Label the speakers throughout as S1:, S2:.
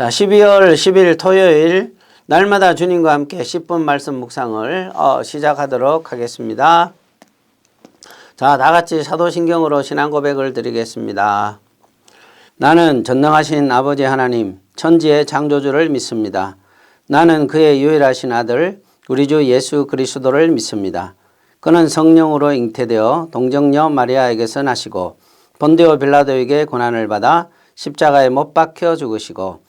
S1: 자, 12월 10일 토요일 날마다 주님과 함께 10분 말씀 묵상을 어, 시작하도록 하겠습니다. 자, 다 같이 사도신경으로 신앙 고백을 드리겠습니다. 나는 전능하신 아버지 하나님, 천지의 창조주를 믿습니다. 나는 그의 유일하신 아들, 우리 주 예수 그리스도를 믿습니다. 그는 성령으로 잉태되어 동정녀 마리아에게서 나시고 본디오 빌라도에게 고난을 받아 십자가에 못 박혀 죽으시고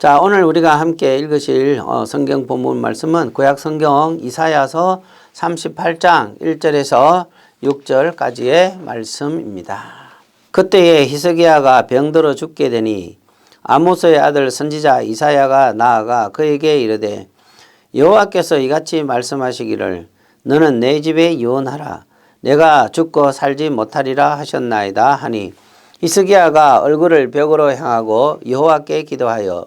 S1: 자, 오늘 우리가 함께 읽으실 어, 성경 본문 말씀은 구약 성경 이사야서 38장 1절에서 6절까지의 말씀입니다. 그때에 히스기야가 병들어 죽게 되니 아모스의 아들 선지자 이사야가 나아가 그에게 이르되 여호와께서 이같이 말씀하시기를 너는 내 집에 유언하라 내가 죽고 살지 못하리라 하셨나이다 하니 히스기야가 얼굴을 벽으로 향하고 여호와께 기도하여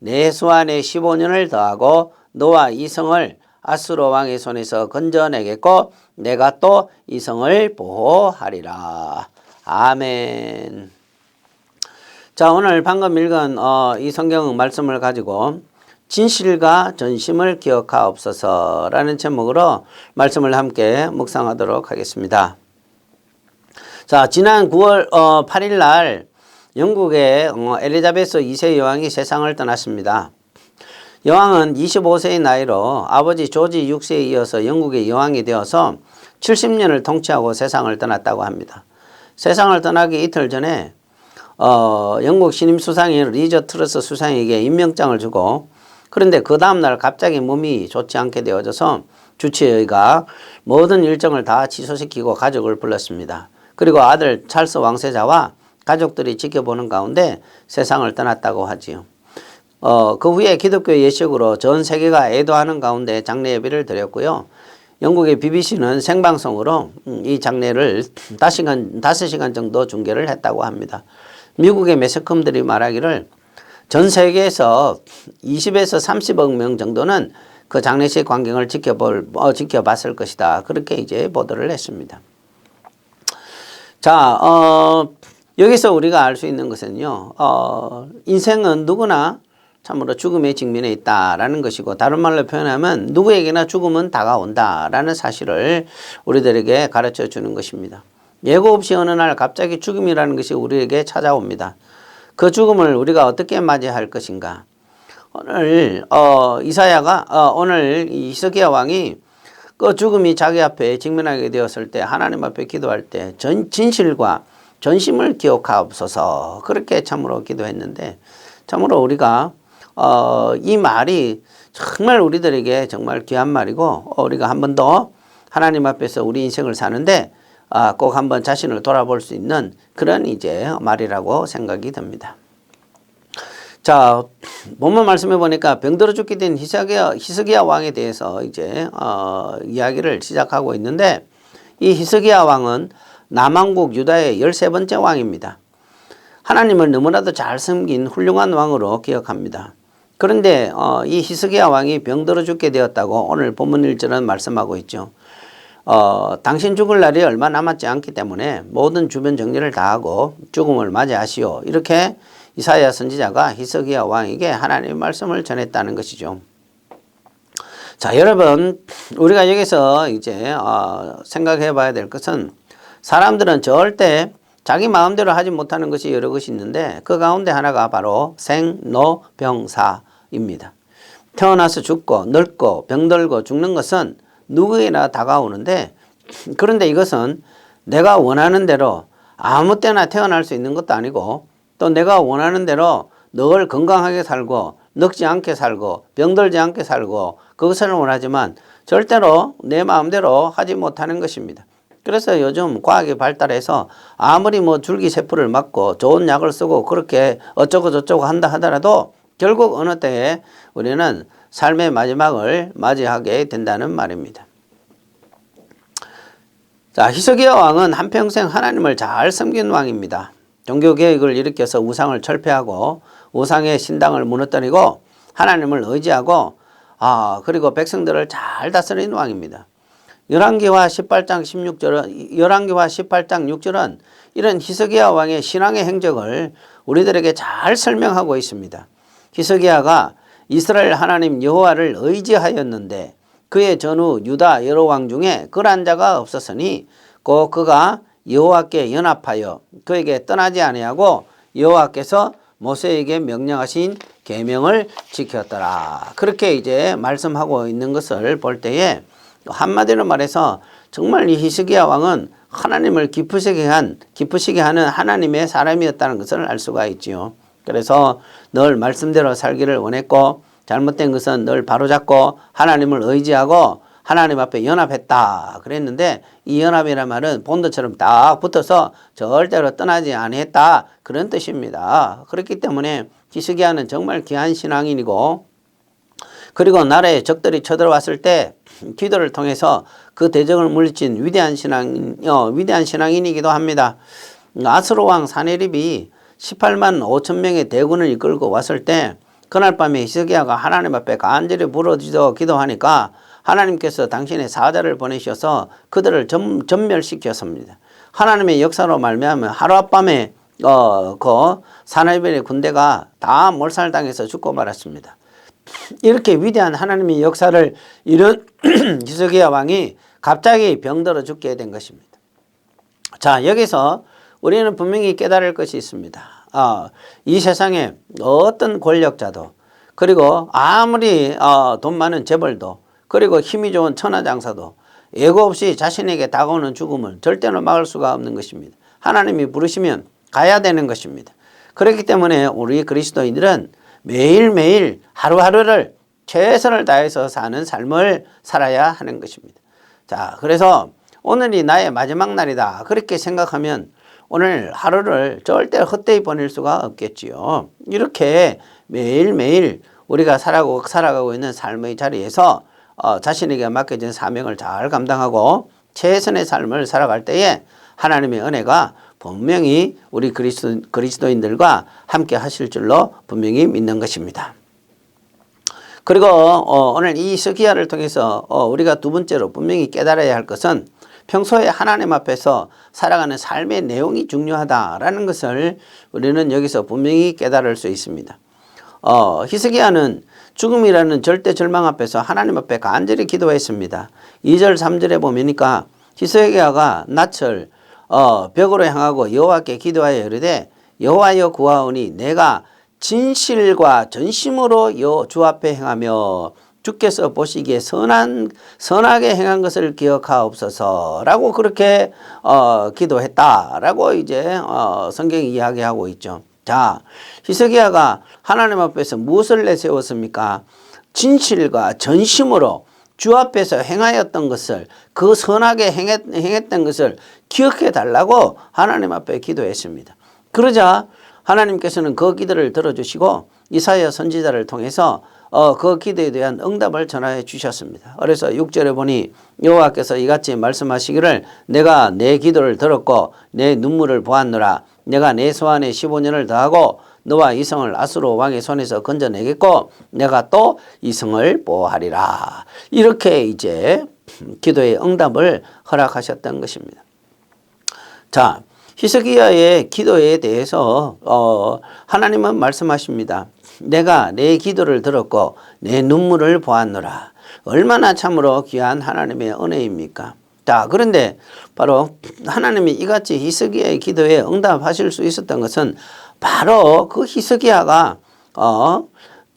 S1: 내 수안에 15년을 더하고 너와 이 성을 아수로 왕의 손에서 건져내겠고 내가 또 이 성을 보호하리라. 아멘. 자, 오늘 방금 읽은 어, 이 성경 말씀을 가지고 진실과 전심을 기억하옵소서라는 제목으로 말씀을 함께 묵상하도록 하겠습니다. 자, 지난 9월 어, 8일 날 영국의 어, 엘리자베스 2세 여왕이 세상을 떠났습니다. 여왕은 25세의 나이로 아버지 조지 6세에 이어서 영국의 여왕이 되어서 70년을 통치하고 세상을 떠났다고 합니다. 세상을 떠나기 이틀 전에 어, 영국 신임 수상인 리저 트러스 수상에게 임명장을 주고 그런데 그 다음날 갑자기 몸이 좋지 않게 되어져서 주치의가 모든 일정을 다 취소시키고 가족을 불렀습니다. 그리고 아들 찰스 왕세자와 가족들이 지켜보는 가운데 세상을 떠났다고 하지요. 어, 그 후에 기독교 예식으로 전 세계가 애도하는 가운데 장례 예배를 드렸고요. 영국의 BBC는 생방송으로 음, 이 장례를 다섯 시간, 다섯 시간 정도 중계를 했다고 합니다. 미국의 매스컴들이 말하기를 전 세계에서 20에서 30억 명 정도는 그 장례식 광경을 지켜볼, 어, 지켜봤을 것이다. 그렇게 이제 보도를 했습니다. 자, 어, 여기서 우리가 알 수 있는 것은요, 어, 인생은 누구나 참으로 죽음에 직면해 있다라는 것이고, 다른 말로 표현하면 누구에게나 죽음은 다가온다라는 사실을 우리들에게 가르쳐 주는 것입니다. 예고 없이 어느 날 갑자기 죽음이라는 것이 우리에게 찾아옵니다. 그 죽음을 우리가 어떻게 맞이할 것인가? 오늘 어, 이사야가 어, 오늘 이 히스기야 왕이 그 죽음이 자기 앞에 직면하게 되었을 때 하나님 앞에 기도할 때 전, 진실과 전심을 기억하옵소서 그렇게 참으로 기도했는데 참으로 우리가 어, 이 말이 정말 우리들에게 정말 귀한 말이고 어, 우리가 한 번 더 하나님 앞에서 우리 인생을 사는데 아, 꼭 한번 자신을 돌아볼 수 있는 그런 이제 말이라고 생각이 듭니다. 자, 본문 말씀해 보니까 병들어 죽게 된 히스기야, 히스기야 왕에 대해서 이제 어, 이야기를 시작하고 있는데 이 히스기야 왕은 남왕국 유다의 13번째 왕입니다. 하나님을 너무나도 잘 섬긴 훌륭한 왕으로 기억합니다. 그런데 어, 이 히스기야 왕이 병들어 죽게 되었다고 오늘 본문 1절은 말씀하고 있죠. 어, 당신 죽을 날이 얼마 남았지 않기 때문에 모든 주변 정리를 다 하고 죽음을 맞이하시오. 이렇게 이사야 선지자가 히스기야 왕에게 하나님의 말씀을 전했다는 것이죠. 자, 여러분, 우리가 여기서 이제 어, 생각해 봐야 될 것은 사람들은 절대 자기 마음대로 하지 못하는 것이 여러 것이 있는데 그 가운데 하나가 바로 생로병사입니다. 태어나서 죽고 늙고 병들고 죽는 것은 누구에나 다가오는데 그런데 이것은 내가 원하는 대로 아무 때나 태어날 수 있는 것도 아니고 또 내가 원하는 대로 늘 건강하게 살고 늙지 않게 살고 병들지 않게 살고 그것을 원하지만 절대로 내 마음대로 하지 못하는 것입니다. 그래서 요즘 과학이 발달해서 아무리 뭐 줄기세포를 맞고 좋은 약을 쓰고 그렇게 어쩌고 저쩌고 한다 하더라도 결국 어느 때에 우리는 삶의 마지막을 맞이하게 된다는 말입니다. 자, 히스기야 왕은 한평생 하나님을 잘 섬긴 왕입니다. 종교 개혁을 일으켜서 우상을 철폐하고 우상의 신당을 무너뜨리고 하나님을 의지하고 아, 그리고 백성들을 잘 다스린 왕입니다. 열왕기와 18장 16절은 열왕기와 18장 6절은 이런 히스기야 왕의 신앙의 행적을 우리들에게 잘 설명하고 있습니다. 히스기야가 이스라엘 하나님 여호와를 의지하였는데 그의 전후 유다 여러 왕 중에 그러한 자가 없었으니 꼭 그가 여호와께 연합하여 그에게 떠나지 아니하고 여호와께서 모세에게 명령하신 계명을 지켰더라. 그렇게 이제 말씀하고 있는 것을 볼 때에 한마디로 말해서 정말 이 히스기야 왕은 하나님을 기쁘시게 한 기쁘시게 하는 하나님의 사람이었다는 것을 알 수가 있지요. 그래서 늘 말씀대로 살기를 원했고 잘못된 것은 늘 바로잡고 하나님을 의지하고 하나님 앞에 연합했다 그랬는데 이 연합이란 말은 본드처럼 딱 붙어서 절대로 떠나지 아니했다 그런 뜻입니다. 그렇기 때문에 히스기야는 정말 귀한 신앙인이고 그리고 나라에 적들이 쳐들어왔을 때 기도를 통해서 그 대적을 물리친 위대한 신앙, 어, 위대한 신앙인이기도 합니다. 아스로 왕 사네립이 18만 5천 명의 대군을 이끌고 왔을 때 그날 밤에 히스기야가 하나님 앞에 간절히 부르짖어 기도하니까 하나님께서 당신의 사자를 보내셔서 그들을 전, 전멸시켰습니다. 하나님의 역사로 말미암아 하루밤에 어, 그 사나이벨의 군대가 다 몰살당해서 죽고 말았습니다. 이렇게 위대한 하나님의 역사를 이룬 히스기야 왕이 갑자기 병들어 죽게 된 것입니다. 자, 여기서 우리는 분명히 깨달을 것이 있습니다. 어, 이 세상에 어떤 권력자도 그리고 아무리 어, 돈 많은 재벌도 그리고 힘이 좋은 천하장사도 예고 없이 자신에게 다가오는 죽음을 절대로 막을 수가 없는 것입니다. 하나님이 부르시면 가야 되는 것입니다. 그렇기 때문에 우리 그리스도인들은 매일매일 하루하루를 최선을 다해서 사는 삶을 살아야 하는 것입니다. 자, 그래서 오늘이 나의 마지막 날이다. 그렇게 생각하면 오늘 하루를 절대 헛되이 보낼 수가 없겠지요. 이렇게 매일매일 우리가 살아가고, 살아가고 있는 삶의 자리에서 어, 자신에게 맡겨진 사명을 잘 감당하고 최선의 삶을 살아갈 때에 하나님의 은혜가 분명히 우리 그리스도, 그리스도인들과 함께 하실 줄로 분명히 믿는 것입니다. 그리고 어, 오늘 이 스기야를 통해서 어, 우리가 두 번째로 분명히 깨달아야 할 것은 평소에 하나님 앞에서 살아가는 삶의 내용이 중요하다라는 것을 우리는 여기서 분명히 깨달을 수 있습니다. 어, 히스기야는 죽음이라는 절대 절망 앞에서 하나님 앞에 간절히 기도했습니다. 2절 3절에 보니까 히스기야가 낯을 어, 벽으로 향하고 여호와께 기도하여 이르되 여호와여 구하오니 내가 진실과 전심으로 여 주 앞에 행하며 주께서 보시기에 선한 선하게 행한 것을 기억하옵소서라고 그렇게 어, 기도했다라고 이제 어, 성경이 이야기하고 있죠. 자, 히스기야가 하나님 앞에서 무엇을 내세웠습니까? 진실과 전심으로 주 앞에서 행하였던 것을 그 선하게 행했, 행했던 것을 기억해 달라고 하나님 앞에 기도했습니다. 그러자 하나님께서는 그 기도를 들어주시고 이사야 선지자를 통해서 어, 그 기도에 대한 응답을 전하여 주셨습니다. 그래서 6절에 보니 여호와께서 이같이 말씀하시기를 내가 내 기도를 들었고 내 눈물을 보았노라 내가 내 소환에 15년을 더하고 너와 이 성을 아수로 왕의 손에서 건져내겠고 내가 또 이 성을 보호하리라. 이렇게 이제 기도의 응답을 허락하셨던 것입니다. 자, 히스기야의 기도에 대해서 어, 하나님은 말씀하십니다. 내가 내 기도를 들었고 내 눈물을 보았노라. 얼마나 참으로 귀한 하나님의 은혜입니까? 자, 그런데 바로 하나님이 이같이 히스기야의 기도에 응답하실 수 있었던 것은 바로 그 히스기야가 어,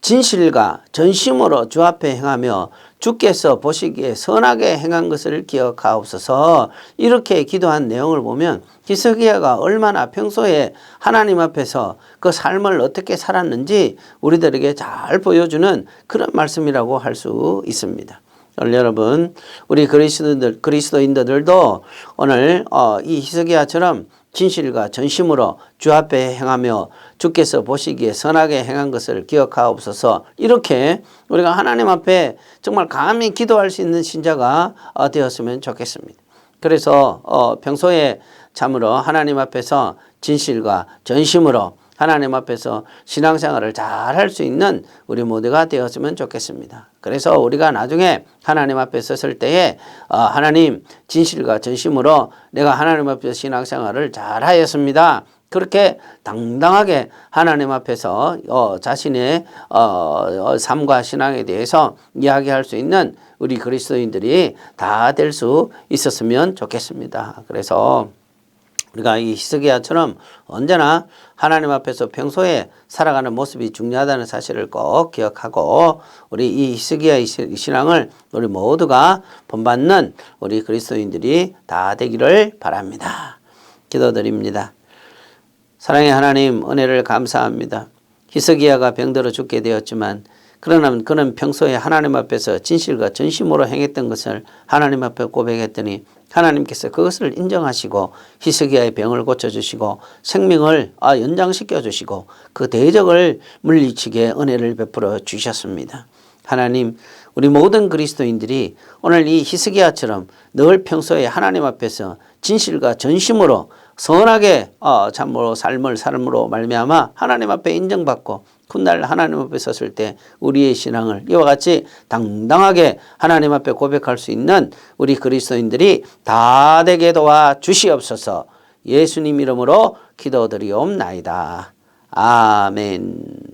S1: 진실과 전심으로 주 앞에 행하며 주께서 보시기에 선하게 행한 것을 기억하옵소서 이렇게 기도한 내용을 보면 히스기야가 얼마나 평소에 하나님 앞에서 그 삶을 어떻게 살았는지 우리들에게 잘 보여주는 그런 말씀이라고 할 수 있습니다. 여러분 우리 그리스도인들 그리스도인들도 오늘 어, 이 히스기야처럼 진실과 전심으로 주 앞에 행하며 주께서 보시기에 선하게 행한 것을 기억하옵소서 이렇게 우리가 하나님 앞에 정말 감히 기도할 수 있는 신자가 어, 되었으면 좋겠습니다. 그래서 어, 평소에 참으로 하나님 앞에서 진실과 전심으로 하나님 앞에서 신앙생활을 잘 할 수 있는 우리 모두가 되었으면 좋겠습니다. 그래서 우리가 나중에 하나님 앞에 섰을 때에 어, 하나님 진실과 전심으로 내가 하나님 앞에서 신앙생활을 잘 하였습니다. 그렇게 당당하게 하나님 앞에서 어, 자신의 어, 어, 삶과 신앙에 대해서 이야기할 수 있는 우리 그리스도인들이 다 될 수 있었으면 좋겠습니다. 그래서 우리가 이 히스기야처럼 언제나 하나님 앞에서 평소에 살아가는 모습이 중요하다는 사실을 꼭 기억하고 우리 이 히스기야의 신앙을 우리 모두가 본받는 우리 그리스도인들이 다 되기를 바랍니다. 기도드립니다. 사랑의 하나님 은혜를 감사합니다. 히스기야가 병들어 죽게 되었지만 그러나 그는 평소에 하나님 앞에서 진실과 전심으로 행했던 것을 하나님 앞에 고백했더니 하나님께서 그것을 인정하시고 히스기야의 병을 고쳐주시고 생명을 아, 연장시켜 주시고 그 대적을 물리치게 은혜를 베풀어 주셨습니다. 하나님, 우리 모든 그리스도인들이 오늘 이 히스기야처럼 늘 평소에 하나님 앞에서 진실과 전심으로 선하게 어, 참으로 삶을 삶으로 말미암아 하나님 앞에 인정받고 훗날 하나님 앞에 섰을 때 우리의 신앙을 이와 같이 당당하게 하나님 앞에 고백할 수 있는 우리 그리스도인들이 다 되게 도와 주시옵소서 예수님 이름으로 기도드리옵나이다. 아멘.